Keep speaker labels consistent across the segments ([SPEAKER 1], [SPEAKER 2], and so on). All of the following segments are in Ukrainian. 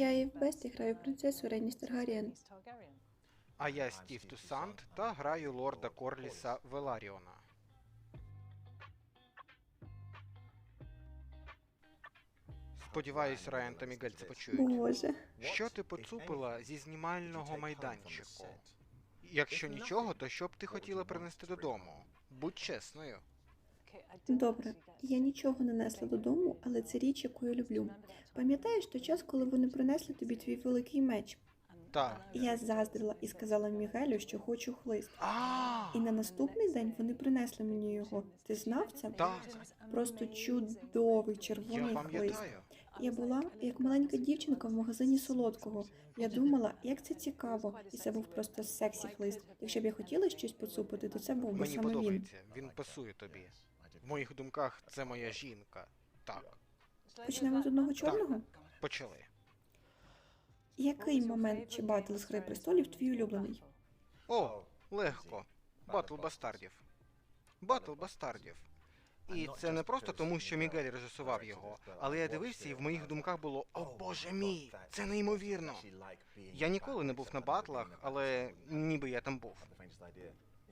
[SPEAKER 1] Я і в Бесті граю принцесу Рейніс Таргарієн.
[SPEAKER 2] А я Стів Тусант та граю лорда Корліса Веларіона. Сподіваюсь, Райан та Мігель це почують.
[SPEAKER 1] Боже.
[SPEAKER 2] Що ти поцупила зі знімального майданчику? Якщо нічого, то що б ти хотіла принести додому? Будь чесною.
[SPEAKER 1] Добре, я нічого не несла додому, але це річ, яку я люблю. Пам'ятаєш той час, коли вони принесли тобі твій великий меч?
[SPEAKER 2] Так.
[SPEAKER 1] Я заздрила і сказала Мігелю, що хочу хлист. І на наступний день вони принесли мені його. Ти знав це?
[SPEAKER 2] так,
[SPEAKER 1] Просто чудовий
[SPEAKER 2] я
[SPEAKER 1] червоний хлист.
[SPEAKER 2] пам'ятаю.
[SPEAKER 1] Я була як маленька дівчинка в магазині солодкого. Я думала, як це цікаво, і це був просто сексі хлист. Якщо б я хотіла щось поцупити, то це був би
[SPEAKER 2] Мені
[SPEAKER 1] саме він.
[SPEAKER 2] подобається, він пасує тобі. В моїх думках це моя жінка. Так,
[SPEAKER 1] Почнемо з одного чорного.
[SPEAKER 2] почали.
[SPEAKER 1] Який момент чи батл з Гри престолів твій улюблений?
[SPEAKER 2] О, легко. Батл бастардів. Батл бастардів. І це не просто тому, що Мігель режисував його, але я дивився, і в моїх думках було О боже мій, це неймовірно. Я ніколи не був на батлах, але ніби я там був.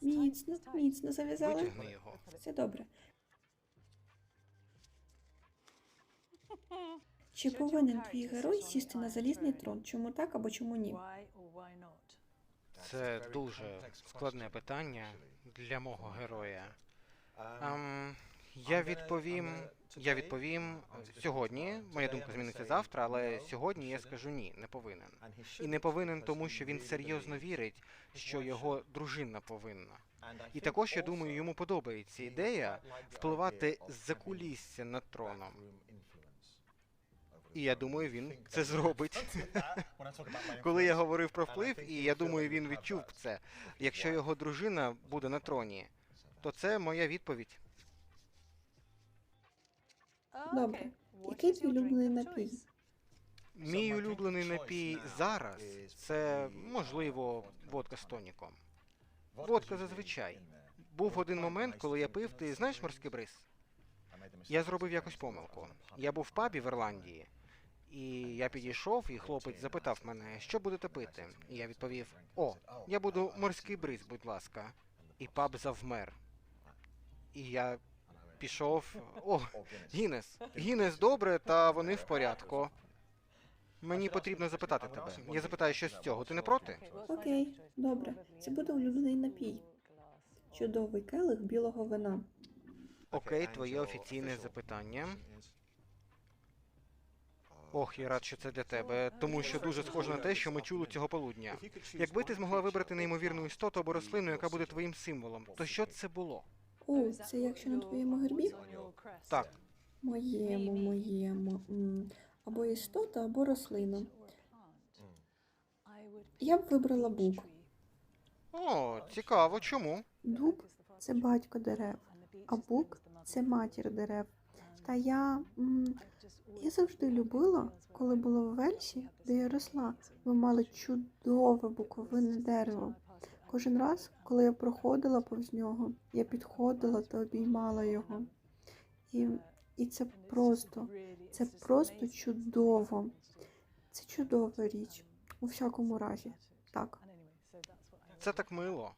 [SPEAKER 1] Міцно, міцно зав'язали.
[SPEAKER 2] Витягни його.
[SPEAKER 1] Все добре. Чи повинен твій герой сісти на залізний трон? Чому так або чому ні?
[SPEAKER 2] Це дуже складне питання для мого героя. Ем, я відповім. Я відповім сьогодні. Моя думка зміниться завтра, але сьогодні я скажу ні, не повинен. І не повинен, тому що він серйозно вірить, що його дружина повинна. І також я думаю, йому подобається ідея впливати з-за кулісся над троном. І я думаю, він це зробить. Коли я говорив про вплив, і я думаю, він відчув це. Якщо його дружина буде на троні, то це моя відповідь.
[SPEAKER 1] Добре. Який твій улюблений напій?
[SPEAKER 2] Мій улюблений напій зараз це можливо водка з тоніком. Водка зазвичай. Був один момент, коли я пив, ти знаєш морський бриз? Я зробив якось помилку. Я був в пабі в Ірландії, і я підійшов, і хлопець запитав мене, що будете пити. І я відповів: О, я буду морський бриз, будь ласка. І паб завмер. І я пішов. О, Гінес. Гінес добре, та вони в порядку. Мені потрібно запитати тебе. Я запитаю, що з цього. Ти не проти?
[SPEAKER 1] Окей, добре. Це буде улюблений напій. Чудовий келих білого вина.
[SPEAKER 2] Окей, твоє офіційне запитання. Ох, я рад, що це для тебе, тому що дуже схоже на те, що ми чули цього полудня. Якби ти змогла вибрати неймовірну істоту або рослину, яка буде твоїм символом, то що це було?
[SPEAKER 1] О, це якщо на твоєму гербі?
[SPEAKER 2] Так,
[SPEAKER 1] Моєму, моєму. М, Або істота, або рослина. Я б вибрала бук.
[SPEAKER 2] о, цікаво, чому?
[SPEAKER 1] Дуб це батько дерев, а бук це матір дерев. Та я, я завжди любила, коли була в Вельсі, де я росла, ми мали чудове буковинне дерево. Кожен раз, коли я проходила повз нього, я підходила та обіймала його. І, і це просто, це просто чудово. Це чудова річ. У всякому разі. Так.
[SPEAKER 2] Це так мило.